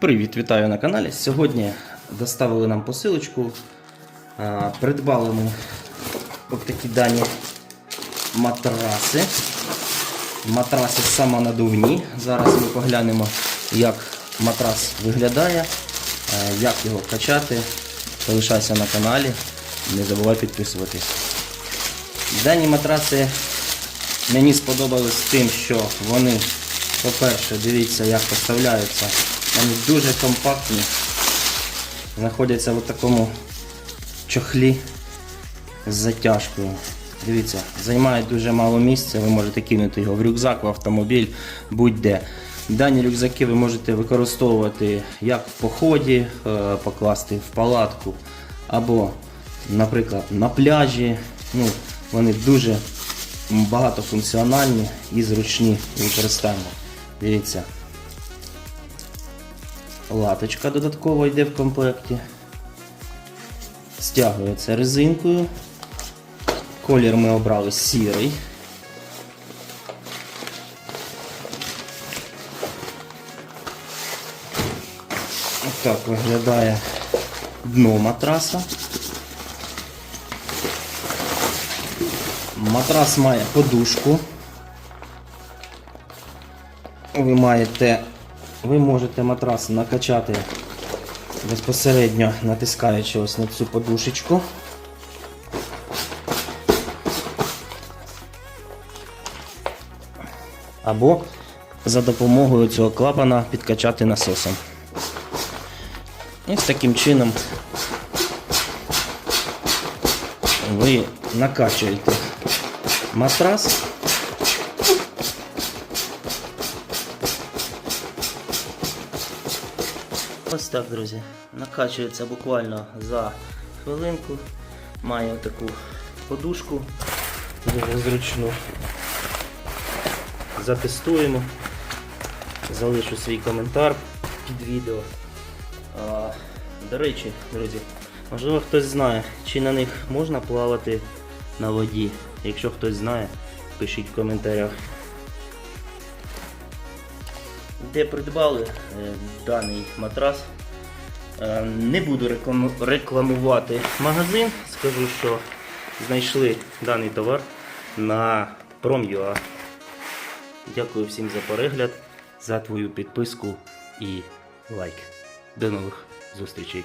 Привіт, вітаю на каналі. Сьогодні доставили нам посилочку. Придбали ми ось такі дані матраси. Матраси самонадувні. Зараз ми поглянемо, як матрас виглядає, як його качати. Залишайся на каналі, не забувай підписуватись. Дані матраси мені сподобались тим, що вони, по-перше, дивіться, як поставляються. Вони дуже компактні. Знаходяться в такому чохлі з затяжкою. Дивіться, займає дуже мало місця, ви можете кинути його в рюкзак, в автомобіль, будь-де. Дані рюкзаки ви можете використовувати як в поході, е, покласти в палатку, або, наприклад, на пляжі. Ну, вони дуже багатофункціональні і зручні в використанні. Дивіться. Латочка додатково йде в комплекті. Стягується резинкою. Колір ми обрали сірий. Отак виглядає дно матраса. Матрас має подушку. Ви маєте, ви можете матрас накачати безпосередньо натискаючи ось на цю подушечку. Або за допомогою цього клапана підкачати насосом. Ось таким чином ви накачуєте матрас. Ось так, друзі. Накачується буквально за хвилинку. Має таку подушку дуже зручну. Затестуємо. Залишу свій коментар під відео. А, до речі, друзі, можливо хтось знає, чи на них можна плавати на воді. Якщо хтось знає, пишіть в коментарях. Де придбали е, даний матрас. Е, не буду рекламувати магазин, скажу, що знайшли даний товар на Prom.ua. Дякую всім за перегляд, за твою підписку і лайк. До нових зустрічей!